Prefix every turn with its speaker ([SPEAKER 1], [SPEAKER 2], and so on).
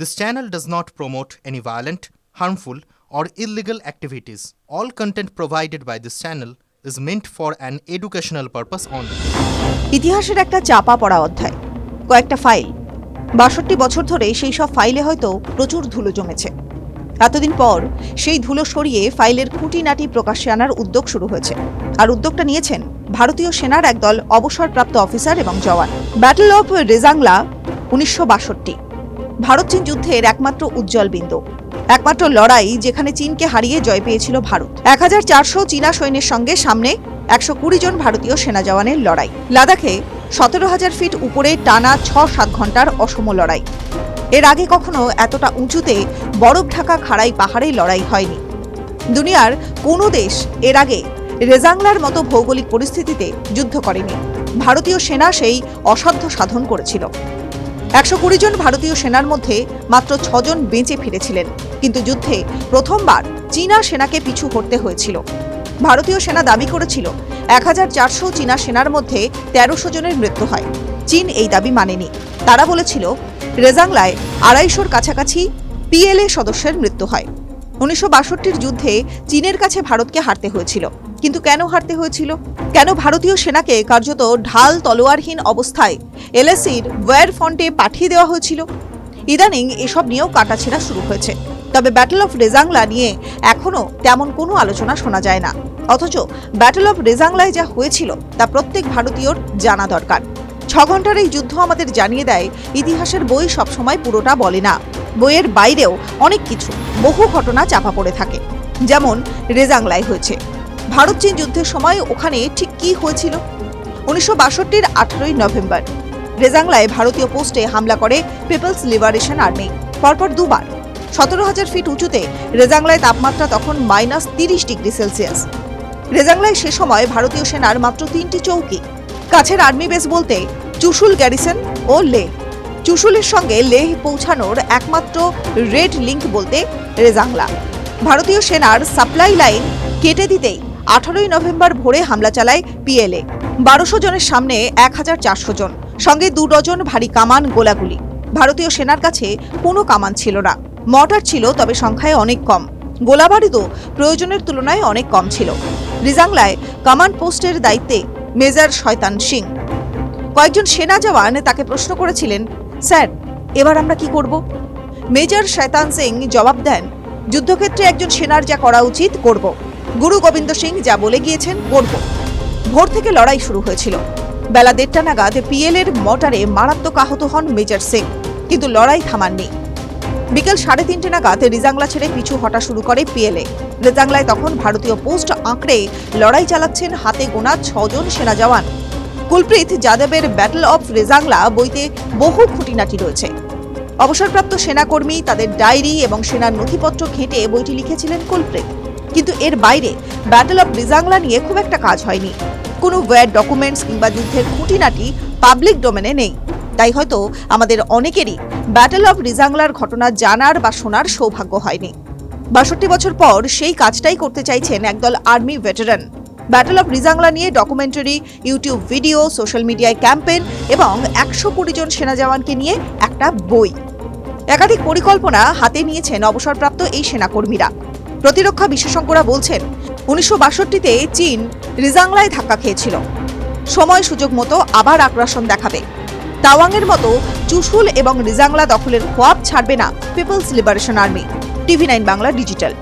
[SPEAKER 1] This channel does not promote any violent, harmful, or illegal activities. All content provided by this channel is meant for an educational purpose only.
[SPEAKER 2] ইতিহাসের একটা চাপা পড়া অধ্যায় কয়েকটা file. বাষট্টি বছর ধরে সেই সব ফাইলে হয়তো প্রচুর ধুলো জমেছে। এতদিন পর সেই ধুলো সরিয়ে ফাইলের খুঁটিনাটি প্রকাশ্যে আনার উদ্যোগ শুরু হয়েছে। আর উদ্যোগটা নিয়েছেন ভারতীয় সেনার একদল অবসরপ্রাপ্ত অফিসার এবং জওয়ান। ব্যাটল অফ রেজাংলা উনিশশো বাষট্টি। ভারত চীন যুদ্ধের একমাত্র উজ্জ্বল বিন্দু। একমাত্র লড়াই যেখানে চীনকে হারিয়ে জয় পেয়েছিল ভারত। এক চারশো চীনা সৈন্যের সঙ্গে সামনে একশো কুড়ি জন ভারতীয় সেনা জওয়ানের লড়াই। লাদাখে সতেরো হাজার ফিট উপরে টানা ছ সাত ঘণ্টার অসম লড়াই। এর আগে কখনো এতটা উঁচুতে বরফ ঢাকা খাড়াই পাহাড়ে লড়াই হয়নি। দুনিয়ার কোনো দেশ এর আগে রেজাংলার মতো ভৌগোলিক পরিস্থিতিতে যুদ্ধ করেনি। ভারতীয় সেনা সেই অসাধ্য সাধন করেছিল। একশো কুড়ি জন ভারতীয় সেনার মধ্যে মাত্র ছজন বেঁচে ফিরেছিলেন। কিন্তু যুদ্ধে প্রথমবার চীনা সেনাকে পিছু হটতে হয়েছিল। ভারতীয় সেনা দাবি করেছিল, এক হাজার চারশো চীনা সেনার মধ্যে তেরোশো জনের মৃত্যু হয়। চীন এই দাবি মানেনি। তারা বলেছিল, রেজাংলায় আড়াইশোর কাছাকাছি পিএলএ সদস্যের মৃত্যু হয়। উনিশশো বাষট্টির যুদ্ধে চীনের কাছে ভারতকে হারতে হয়েছিল। কিন্তু কেন হারতে হয়েছিল? কেন ভারতীয় সেনাকে কার্যত ঢাল তলোয়ারহীন অবস্থায় এলএসির ওয়ার ফ্রন্টে পাঠিয়ে দেওয়া হয়েছিল? ইদানিং এসব নিয়েও কাটাছেড়া শুরু হয়েছে। তবে ব্যাটল অফ রেজাংলা নিয়ে এখনও তেমন কোনো আলোচনা শোনা যায় না। অথচ ব্যাটল অফ রেজাংলায় যা হয়েছিল, তা প্রত্যেক ভারতীয়র জানা দরকার। ছ ঘণ্টার এই যুদ্ধ আমাদের জানিয়ে দেয়, ইতিহাসের বই সবসময় পুরোটা বলে না। বইয়ের বাইরেও অনেক কিছু, বহু ঘটনা চাপা পড়ে থাকে। যেমন রেজাংলায় হয়েছে। ভারত চীন যুদ্ধের সময় ওখানে ঠিক কী হয়েছিল? উনিশশো বাষট্টির আঠারোই নভেম্বর। রেজাংলায় ভারতীয় পোস্টে হামলা করে পিপলস লিবারেশন আর্মি। পরপর দুবার। সতেরো হাজার ফিট উঁচুতে রেজাংলায় তাপমাত্রা তখন মাইনাস তিরিশ ডিগ্রি সেলসিয়াস। রেজাংলায় সে সময় ভারতীয় সেনার মাত্র তিনটি চৌকি। কাছের আর্মি বেস বলতে চুশুল গ্যারিসন ও লেহ চুশুলের সঙ্গে লেহ পৌঁছানোর একমাত্র রেড লিংক বলতে রেজাংলা। ভারতীয় সেনার সাপ্লাই লাইন কেটে দিতেই আঠারোই নভেম্বর ভোরে হামলা চালায় পিএলএ। বারোশো জনের সামনে এক হাজার চারশো জন। সঙ্গে দু ডজন ভারী কামান, গোলাগুলি। ভারতীয় সেনার কাছে কোনো কামান ছিল না। মর্টার ছিল, তবে সংখ্যায় অনেক কম। গোলাবারুদও প্রয়োজনের তুলনায় অনেক কম ছিল। রিজাংলায় কামান্ড পোস্টের দায়িত্বে মেজর শয়তান সিং। কয়েকজন সেনা জওয়ান তাকে প্রশ্ন করেছিলেন, স্যার, এবার আমরা কি করব? মেজর শয়তান সিং জবাব দেন, যুদ্ধক্ষেত্রে একজন সেনার যা করা উচিত করব। গুরু গোবিন্দ সিং যা বলে গিয়েছেন করব ভোর। থেকে লড়াই শুরু হয়েছিল। বেলা দেড়টা নাগাদ পিএল এর মটারে মারাত্মক আহত হন মেজর সিং, কিন্তু লড়াই থামাননি বিকেল সাড়ে তিনটে নাগাদ রিজাংলা ছেড়ে পিছু হটা শুরু করে পিএলএ রিজাংলায় তখন ভারতীয় পোস্ট আঁকড়ে লড়াই চালাচ্ছেন হাতে গোনা ছজন সেনা জওয়ান। কুলপ্রীত যাদবের ব্যাটল অফ রেজাংলা বইতে বহু খুঁটিনাটি রয়েছে। অবসরপ্রাপ্ত সেনাকর্মী, তাদের ডায়েরি এবং সেনার নথিপত্র ঘেঁটে বইটি লিখেছিলেন কুলপ্রীত। কিন্তু এর বাইরে ব্যাটল অফ রিজাংলা নিয়ে খুব একটা কাজ হয়নি। কোনো ওয়্যার ডকুমেন্টস কিংবা যুদ্ধের খুঁটিনাটি পাবলিক ডোমেনে নেই। তাই হয়তো আমাদের অনেকেরই ব্যাটল অফ রিজাংলার ঘটনা জানার বা শোনার সৌভাগ্য হয়নি। বাষট্টি বছর পর সেই কাজটাই করতে চাইছেন একদল army veteran battle of Rezang La নিয়ে ডকুমেন্টারি ইউটিউব ভিডিও সোশ্যাল মিডিয়ায় ক্যাম্পেন এবং একশো কুড়ি জন সেনা জওয়ানকে নিয়ে একটা বই। একাধিক পরিকল্পনা হাতে নিয়েছেন অবসরপ্রাপ্ত এই সেনাকর্মীরা। প্রতিরক্ষা বিশেষজ্ঞরা বলছেন, উনিশশো বাষট্টিতে চীন রিজাংলায় ধাক্কা খেয়েছিল। সময় সুযোগ মতো আবার আগ্রাসন দেখাবে। তাওয়াংয়ের মতো চুশুল এবং রিজাংলা দখলের খোয়াব ছাড়বে না People's Liberation Army. TV nine Bangla digital.